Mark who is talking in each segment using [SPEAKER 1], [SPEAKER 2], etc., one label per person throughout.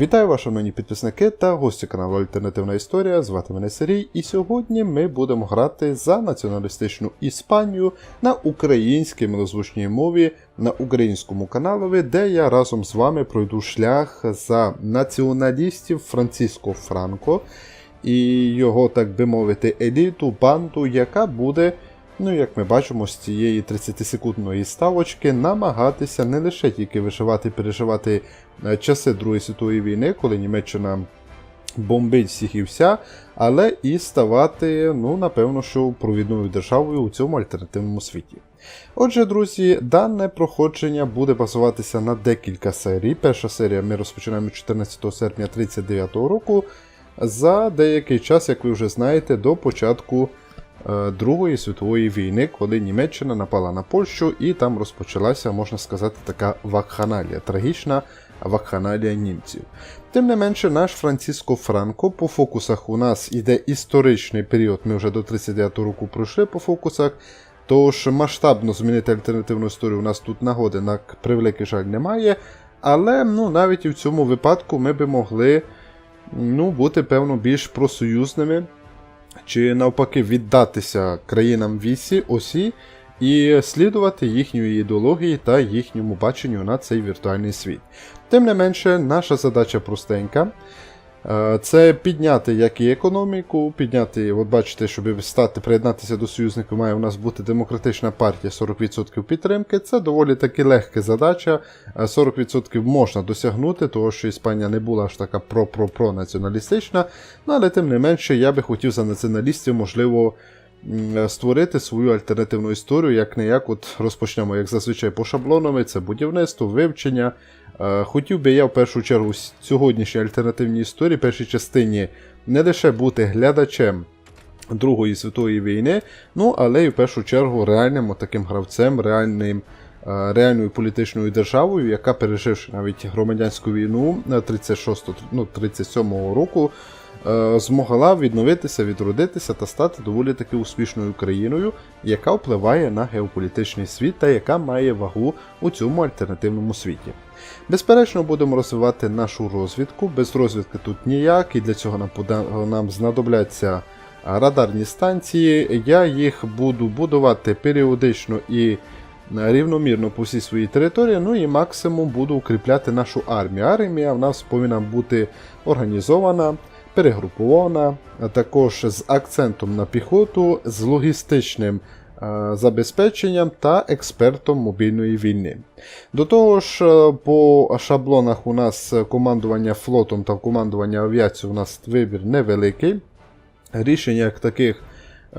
[SPEAKER 1] Вітаю вас, шановні підписники та гості каналу Альтернативна Історія. Звати мене Сергій, і сьогодні ми будемо грати за націоналістичну Іспанію на українській милозвучній мові на українському каналові, де я разом з вами пройду шлях за націоналістів Франциско Франко і його, так би мовити, еліту, банду, яка буде. Ну, як ми бачимо, з цієї 30-секундної ставочки намагатися не лише тільки виживати, переживати е, часи Другої світової війни, коли Німеччина бомбить всіх і вся, але і ставати, ну, напевно, що провідною державою у цьому альтернативному світі. Отже, друзі, дане проходження буде базуватися на декілька серій. Перша серія ми розпочинаємо 14 серпня 1939 року. За деякий час, як ви вже знаєте, до початку Другої світової війни, коли Німеччина напала на Польщу, і там розпочалася, можна сказати, така вакханалія, трагічна вакханалія німців. Тим не менше, наш Франциско Франко по фокусах у нас іде історичний період, ми вже до 39 року пройшли по фокусах. Тож масштабно змінити альтернативну історію у нас тут нагоди на превеликий жаль немає. Але ну, навіть і в цьому випадку ми би могли ну, бути, певно, більш просоюзними, чи навпаки віддатися країнам вісі, осі і слідувати їхньої ідеології та їхньому баченню на цей віртуальний світ. Тим не менше, наша задача простенька. Е, Це підняти як і економіку, підняти, от бачите, щоб стати, приєднатися до союзників, має у нас бути демократична партія 40% підтримки. Це доволі таки легка задача. Е, 40% можна досягнути, того що Іспанія не була аж така про-про-про націоналістична. Ну, але тим не менше, я би хотів за націоналістів, можливо, створити свою альтернативну історію, як не як от розпочнемо, як зазвичай, по шаблонами, це будівництво, вивчення. Е, Хотів би я в першу чергу в сьогоднішній альтернативній історії, першій частині, не лише бути глядачем Другої світової війни, ну але й в першу чергу реальним таким гравцем, реальним, е, реальною політичною державою, яка, переживши навіть громадянську війну е, 36, ну, 37 року, е, змогла відновитися, відродитися та стати доволі таки успішною країною, яка впливає на геополітичний світ та яка має вагу у цьому альтернативному світі. Безперечно, будемо розвивати нашу розвідку. Без розвідки тут ніяк, і для цього нам, знадобляться радарні станції. Я їх буду будувати періодично і рівномірно по всій своїй території. Ну і максимум буду укріпляти нашу армію. Армія в нас повинна бути організована, перегрупована, а також з акцентом на піхоту, з логістичним забезпеченням та експертом мобільної війни. До того ж, е, по шаблонах у нас командування флотом та командування авіацією у нас вибір невеликий. Рішень як таких,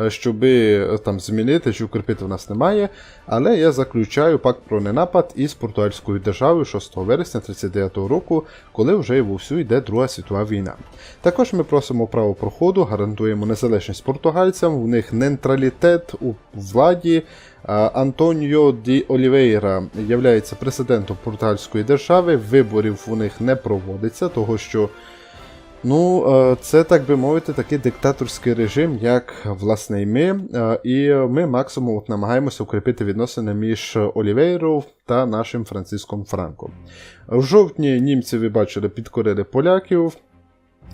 [SPEAKER 1] е, щоби е, там змінити чи укріпити в нас немає. Але я заключаю пакт про ненапад із португальською державою 6 вересня 1939 року, коли вже вовсю йде Друга світова війна. Також ми просимо право проходу, гарантуємо незалежність португальцям, у них нейтралітет у владі. Антоніо Ді Олівейра є президентом португальської держави. Виборів у них не проводиться, того що Ну, е, це, так би мовити, такий диктаторський режим, як власне і ми. Е, І ми максимум от намагаємося укріпити відносини між Олівейрою та нашим Франциском Франком. В жовтні німці, ви бачили, підкорили поляків.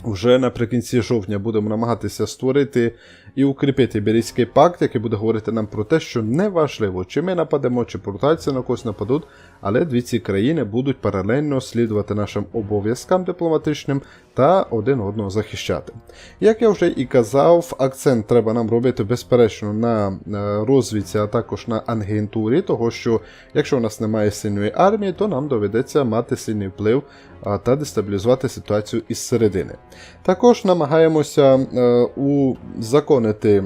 [SPEAKER 1] Вже наприкінці жовтня будемо намагатися створити і укріпити Берійський пакт, який буде говорити нам про те, що неважливо, чи ми нападемо, чи португальці на когось нападуть, але дві ці країни будуть паралельно слідувати нашим обов'язкам дипломатичним та один одного захищати. Як я вже і казав, акцент треба нам робити безперечно на е, розвідці, а також на агентурі, того що якщо у нас немає сильної армії, то нам доведеться мати сильний вплив та дестабілізувати ситуацію із середини. Також намагаємося е, узаконити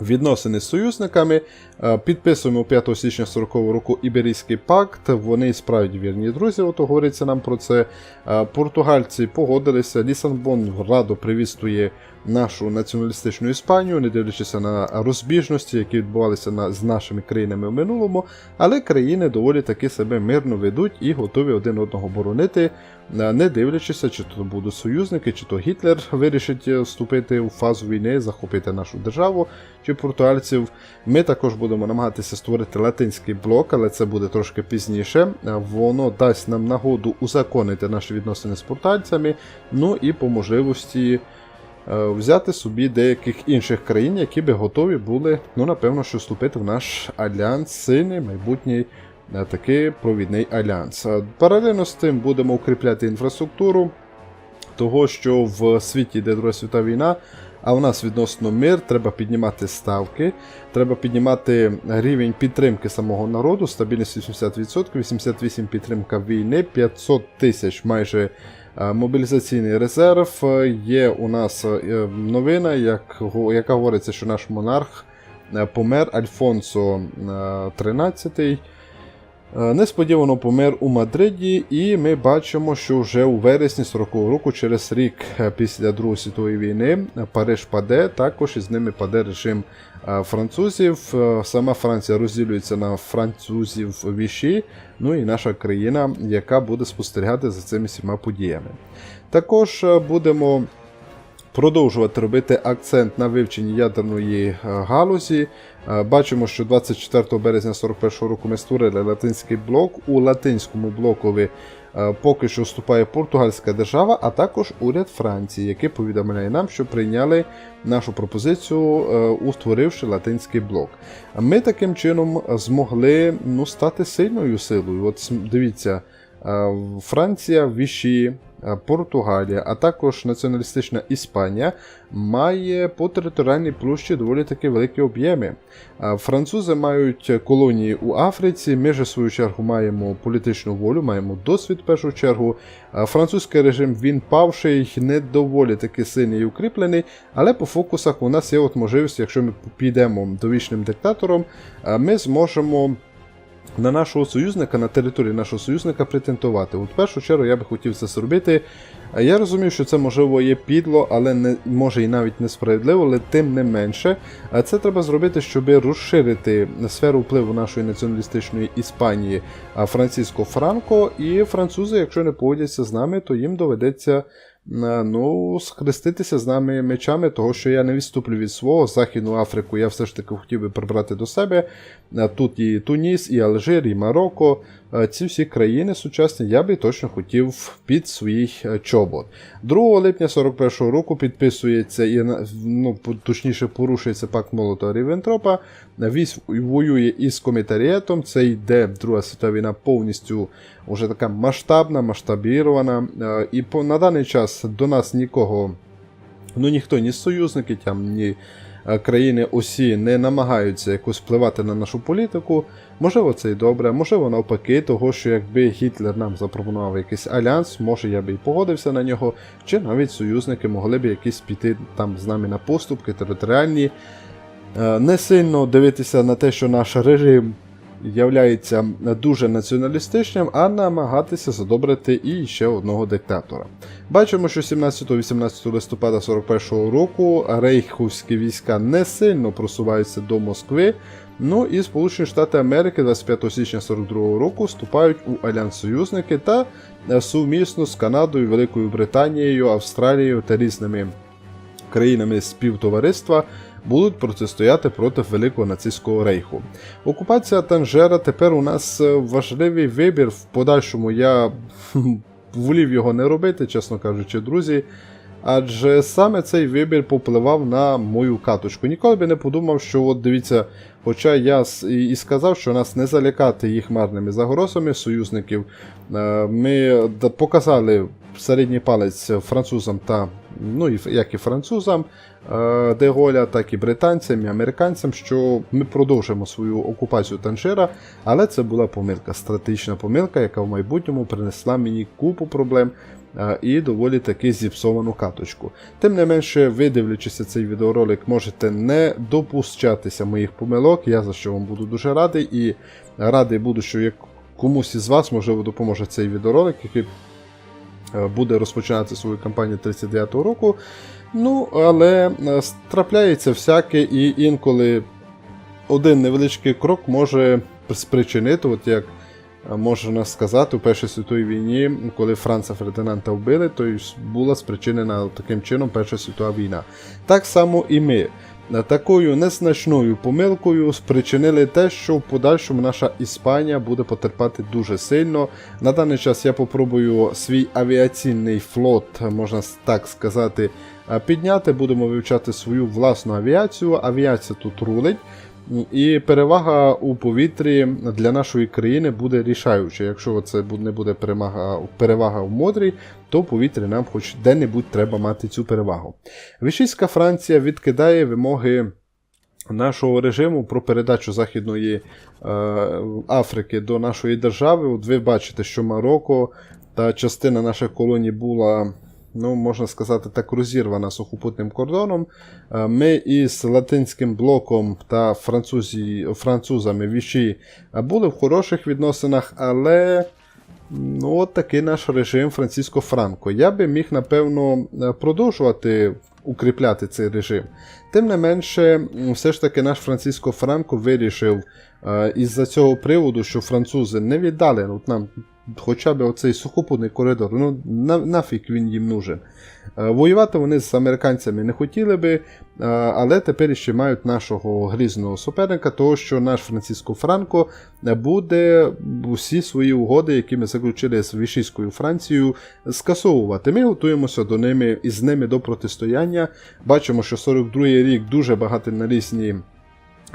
[SPEAKER 1] відносини з союзниками. Е, Підписуємо 5 січня 40 року Іберійський пакт. Вони справді вірні друзі, от говориться нам про це. Е, Португальці погодилися. Лісанбон радо привістує нашу націоналістичну Іспанію, не дивлячись на розбіжності, які відбувалися на, з нашими країнами в минулому. Але країни доволі таки себе мирно ведуть і готові один одного боронити е, не дивлячися, чи то будуть союзники, чи то Гітлер вирішить вступити у фазу війни, захопити нашу державу чи португальців. Ми також будемо намагатися створити латинський блок, але це буде трошки пізніше. Е, Воно дасть нам нагоду узаконити наші відносини з португальцями, ну і по можливості е, взяти собі деяких інших країн, які би готові були, ну напевно, що вступити в наш альянс, сильний майбутній е, такий провідний альянс. Паралельно з тим будемо укріпляти інфраструктуру, того, що в світі йде Друга світова війна. А у нас відносно мир, треба піднімати ставки, треба піднімати рівень підтримки самого народу, стабільність 80%, 88 підтримка війни, 500 тисяч майже е, мобілізаційний резерв. Є у нас е, новина, як, яка говориться, що наш монарх е, помер Альфонсо е, 13. Е, Несподівано помер у Мадриді, і ми бачимо, що вже у вересні 40-го року, через рік е, після Другої світової війни, е, Париж паде, також із ними паде режим французів. Сама Франція розділюється на французів віші, ну і наша країна, яка буде спостерігати за цими всіма подіями. Також будемо продовжувати робити акцент на вивченні ядерної е, галузі. Е, Бачимо, що 24 березня 41 року ми створили латинський блок. У латинському блокові е, поки що вступає португальська держава, а також уряд Франції, який повідомляє нам, що прийняли нашу пропозицію, утворивши латинський блок. Ми таким чином змогли ну, стати сильною силою. От дивіться, Франція, Віші, Португалія, а також націоналістична Іспанія має по територіальній площі доволі таки великі об'єми. Е, Французи мають колонії у Африці. Ми ж, в свою чергу, маємо політичну волю, маємо досвід в першу чергу. Е, Французький режим він павший, не доволі таки сильний і укріплений, але по фокусах у нас є от можливість, якщо ми підемо довічним диктатором, е, ми зможемо на нашого союзника, на території нашого союзника претендувати. От в першу чергу я би хотів це зробити. Я розумію, що це можливо є підло, але не може і навіть несправедливо, але тим не менше. Це треба зробити, щоб розширити сферу впливу нашої націоналістичної Іспанії Франциско Франко. І французи, якщо не погодяться з нами, то їм доведеться. Ну, схреститися з нами мечами, того, що я не відступлю від свого Західну Африку, я все ж таки хотів би прибрати до себе. Е, Тут і Туніс, і Алжир, і Марокко. Е, Ці всі країни сучасні я би точно хотів під свій е, чобот. 2 липня 41-го року підписується і ну, точніше порушується пакт Молотова Рівентропа. Військ воює із комітарієтом. Це йде Друга світова війна повністю вже така масштабна, масштабірована. І на даний час до нас нікого, ну ніхто, ні союзники, там, ні країни усі не намагаються якось впливати на нашу політику. Можливо, це і добре, можливо, навпаки, того, що якби Гітлер нам запропонував якийсь альянс, може я би і погодився на нього, чи навіть союзники могли б якісь піти там з нами на поступки територіальні. Е, Не сильно дивитися на те, що наш режим являється дуже націоналістичним, а намагатися задобрити і ще одного диктатора. Бачимо, що 17-18 листопада 41-го року рейховські війська не сильно просуваються до Москви. Ну і Сполучені Штати Америки 25 січня 42 року вступають у альянс союзники та е, сумісно з Канадою, Великою Британією, Австралією та різними країнами співтовариства будуть протистояти проти Великого нацистського рейху. Окупація Танжера тепер у нас е, важливий вибір. В подальшому я волів його не робити, чесно кажучи, друзі. Адже саме цей вибір попливав на мою каточку. Ніколи би не подумав, що от дивіться, хоча я і сказав, що нас не залякати їх марними загрозами союзників, е, ми показали середній палець французам та ну, як і французам е, Деголя, так і британцям, і американцям, що ми продовжимо свою окупацію Танжера, але це була помилка, стратегічна помилка, яка в майбутньому принесла мені купу проблем е, і доволі таки зіпсовану каточку. Тим не менше, ви дивлячися цей відеоролик, можете не допускатися моїх помилок, я за що вам буду дуже радий, і радий буду, що як комусь із вас можливо допоможе цей відеоролик, який буде розпочинати свою кампанію 39-го року. Ну, але е, трапляється всяке, і інколи один невеличкий крок може спричинити, от як е, можна сказати, у Першій світовій війні, коли Франца Фердинанда вбили, то була спричинена таким чином Перша світова війна. Так само і ми. Такою незначною помилкою спричинили те, що в подальшому наша Іспанія буде потерпати дуже сильно. На даний час я попробую свій авіаційний флот, можна так сказати, е, підняти. Будемо вивчати свою власну авіацію. Авіація тут рулить. І перевага у повітрі для нашої країни буде рішаюча. Якщо це не буде перемага, перевага в модрі, то в повітрі нам хоч де-небудь треба мати цю перевагу. Вішійська Франція відкидає вимоги нашого режиму про передачу Західної е, Африки до нашої держави. От ви бачите, що Марокко та частина наших колоній була. Ну, можна сказати, так розірвана сухопутним кордоном. Е, Ми із латинським блоком та французі, французами віші е, були в хороших відносинах, але ну, от такий наш режим Франциско Франко. Я би міг, напевно, е, продовжувати укріпляти цей режим. Тим не менше, все ж таки наш Франциско Франко вирішив із-за цього приводу, що французи не віддали ну, нам хоча б оцей сухопутний коридор, ну на, нафіг він їм нужен. Е, Воювати вони з американцями не хотіли би, е, але тепер ще мають нашого грізного суперника, того що наш Франциско Франко буде усі свої угоди, які ми заключили з Вішійською Францією, скасовувати. Ми готуємося до ними і з ними до протистояння. Бачимо, що 42-й рік дуже багатий на різні.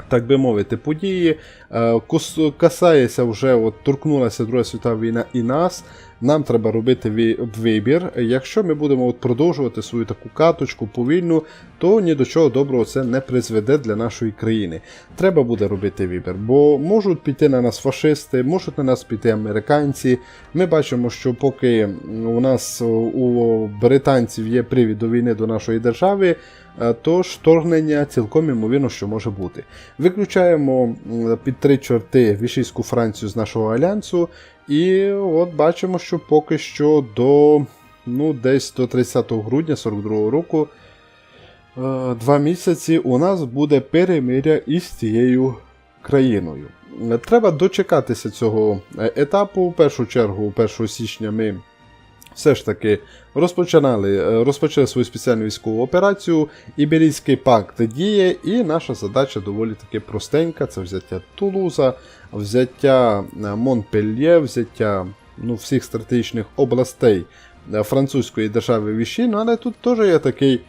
[SPEAKER 1] Так би мовити, події Е, касається вже, от торкнулася Друга світова війна і нас. Нам треба робити вибір. Якщо ми будемо от продовжувати свою таку каточку повільну, то ні до чого доброго це не призведе для нашої країни. Треба буде робити вибір, бо можуть піти на нас фашисти, можуть на нас піти американці. Ми бачимо, що поки у нас у британців є привід до війни до нашої держави, е, то вторгнення цілком ймовірно, що може бути. Виключаємо під три чорти Вішійську Францію з нашого альянсу, і от бачимо, що поки що до ну, десь до 30 грудня 42 року. е, Два місяці у нас буде перемиря із цією країною. Е, Треба дочекатися цього е, етапу. В першу чергу, 1 січня, ми все ж таки розпочинали, е, розпочали свою спеціальну військову операцію. Іберійський пакт діє, і наша задача доволі таки простенька: це взяття Тулуза, взяття е, Монпельє, взяття ну, всіх стратегічних областей е, французької держави Віші. Ну, але тут теж є такий.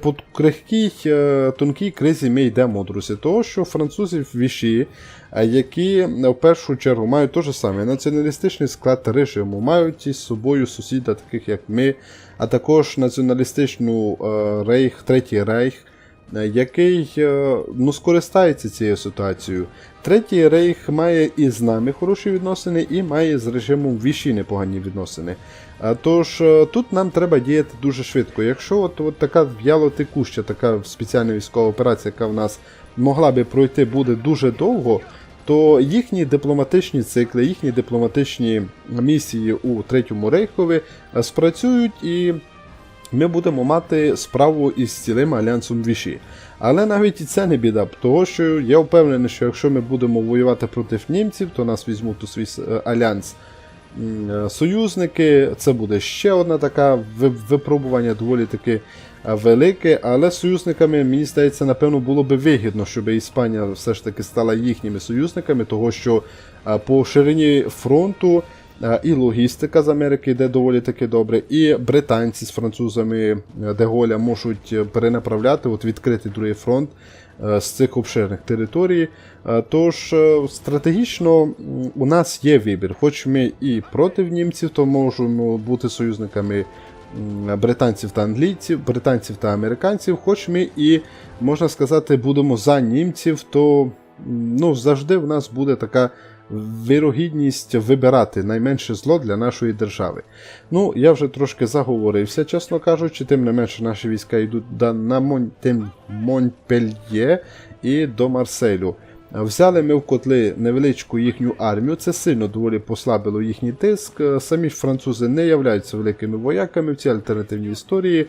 [SPEAKER 1] По крихкій, е, тонкій кризі ми йдемо, друзі, того, що французи в віші, е, які е, в першу чергу мають той же самий націоналістичний склад режиму, мають із собою сусіда, таких як ми, а також націоналістичну рейх, третій рейх, який ну, скористається цією ситуацією. Третій рейх має і з нами хороші відносини, і має з режимом віші непогані відносини. А Тож е, тут нам треба діяти дуже швидко. Якщо от, от така в'ялотекуща, така спеціальна військова операція, яка в нас могла би пройти, буде дуже довго, то їхні дипломатичні цикли, їхні дипломатичні місії у Третьому Рейхові е, спрацюють і ми будемо мати справу із цілим альянсом Віші. Але навіть і це не біда, тому що я впевнений, що якщо ми будемо воювати проти німців, то нас візьмуть у свій е, альянс е, союзники. Це буде ще одна така випробування, доволі таки е, велике. Але союзниками, мені здається, напевно, було би вигідно, щоб Іспанія все ж таки стала їхніми союзниками, того що е, по ширині фронту. е, І логістика з Америки йде доволі таки добре, і британці з французами е, Деголя можуть е, перенаправляти, от відкрити другий фронт е, з цих обширних територій. Е, Тож е, стратегічно у нас є вибір, хоч ми і проти німців, то можемо бути союзниками британців та англійців, британців та американців, хоч ми і, можна сказати, будемо за німців, то ну, завжди в нас буде така вирогідність вибирати найменше зло для нашої держави. Ну, я вже трошки заговорився, чесно кажучи, тим не менше наші війська йдуть на Монпельє і до Марселю. Взяли ми в котли невеличку їхню армію, це сильно доволі послабило їхній тиск. Самі французи не являються великими вояками в цій альтернативній історії.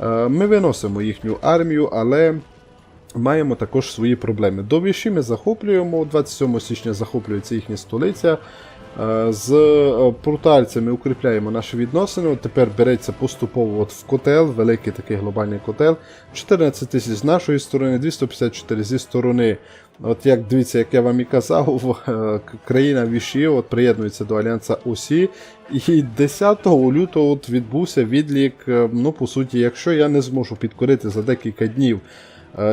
[SPEAKER 1] Е, Ми виносимо їхню армію, але маємо також свої проблеми. До Віші ми захоплюємо, 27 січня захоплюється їхня столиця. Е, З е, португальцями укріпляємо наші відносини. От тепер береться поступово от в котел, великий такий глобальний котел. 14 тисяч з нашої сторони, 254 зі сторони. От як дивіться, як я вам і казав, е, країна Віші от приєднується до Альянса ОСІ. І 10 лютого от відбувся відлік. Ну, по суті, якщо я не зможу підкорити за декілька днів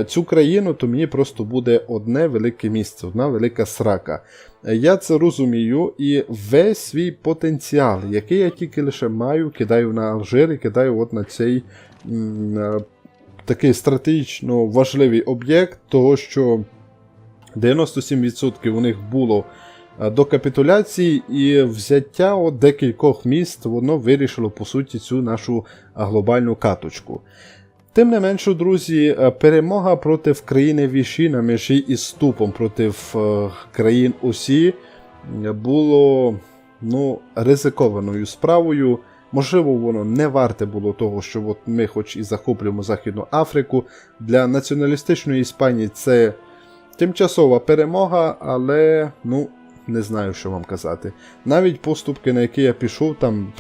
[SPEAKER 1] цю країну, то мені просто буде одне велике місце, одна велика срака. Е, Я це розумію, і весь свій потенціал, який я тільки лише маю, кидаю на Алжир і кидаю от на цей м, е, такий стратегічно важливий об'єкт, того що 97% у них було е, до капітуляції, і взяття от декількох міст воно вирішило по суті цю нашу е, глобальну каточку. Тим не менше, друзі, е, перемога проти країни Віші на межі із ступом проти е, країн Осі е, було ну, ризикованою справою. Можливо, воно не варте було того, що от ми хоч і захоплюємо Західну Африку. Для націоналістичної Іспанії це тимчасова перемога, але ну, не знаю, що вам казати. Навіть поступки, на які я пішов, там,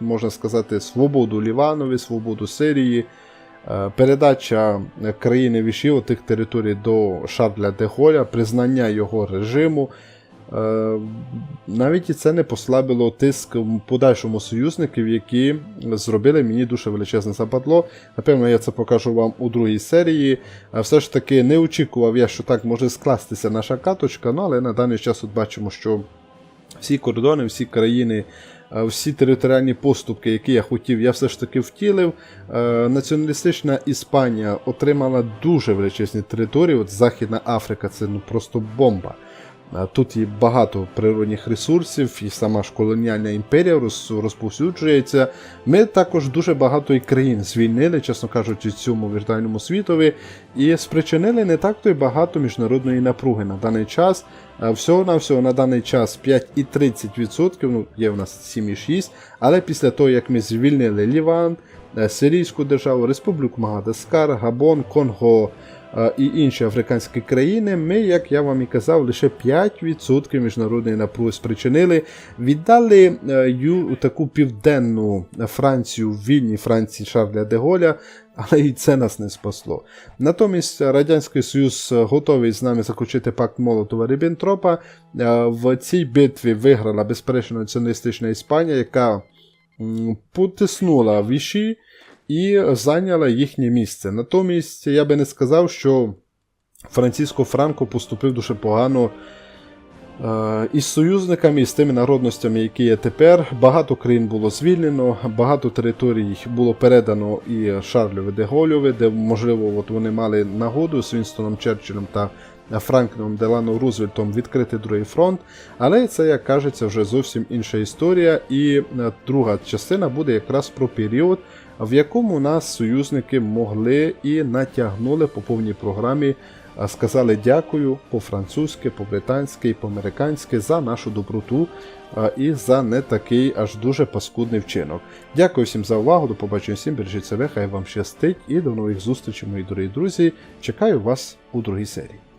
[SPEAKER 1] можна сказати, свободу Ліванові, свободу Сирії, передача е, країни Вішів тих територій до Шарля де Голля, признання його режиму. Е, Навіть і це не послабило тиск в подальшому союзників, які зробили мені дуже величезне западло. Напевно, я це покажу вам у другій серії. Все ж таки не очікував я, що так може скластися наша каточка, ну але на даний час от бачимо, що всі кордони, всі країни, е, всі територіальні поступки, які я хотів, я все ж таки втілив. Е, Націоналістична Іспанія отримала дуже величезні території. От Західна Африка це ну просто бомба. Тут є багато природних ресурсів, і сама ж колоніальна імперія роз- розповсюджується. Ми також дуже багато і країн звільнили, чесно кажучи, цьому віртуальному світові, і спричинили не так то й багато міжнародної напруги на даний час. Всього на всього на даний час 5,30%, ну є в нас 7,6%, але після того, як ми звільнили Ліван, е, Сирійську державу, Республіку Магадаскар, Габон, Конго і інші африканські країни, ми, як я вам і казав, лише 5% міжнародної напруги спричинили. Віддали е, ю, таку південну Францію в вільній Франції Шарля де Голля, але і це нас не спасло. Натомість Радянський Союз готовий з нами заключити пакт Молотова Ріббентропа. Е, В цій битві виграла безперечно націоналістична Іспанія, яка потиснула віші і зайняла їхнє місце. Натомість я би не сказав, що Франциско Франко поступив дуже погано. Е, Із союзниками, і з тими народностями, які є тепер, багато країн було звільнено, багато територій було передано і Шарльові де Гольові, де, можливо, от вони мали нагоду з Вінстоном Черчиллем та Франкліном Делано Рузвельтом відкрити другий фронт. Але це, як кажеться, вже зовсім інша історія. І е, друга частина буде якраз про період, в якому нас союзники могли і натягнули по повній програмі сказали дякую по-французьки, по-британськи по-американськи за нашу доброту і за не такий аж дуже паскудний вчинок. Дякую всім за увагу, до побачення всім, бережіть себе, хай вам щастить і до нових зустрічей, мої дорогі друзі. Чекаю вас у другій серії.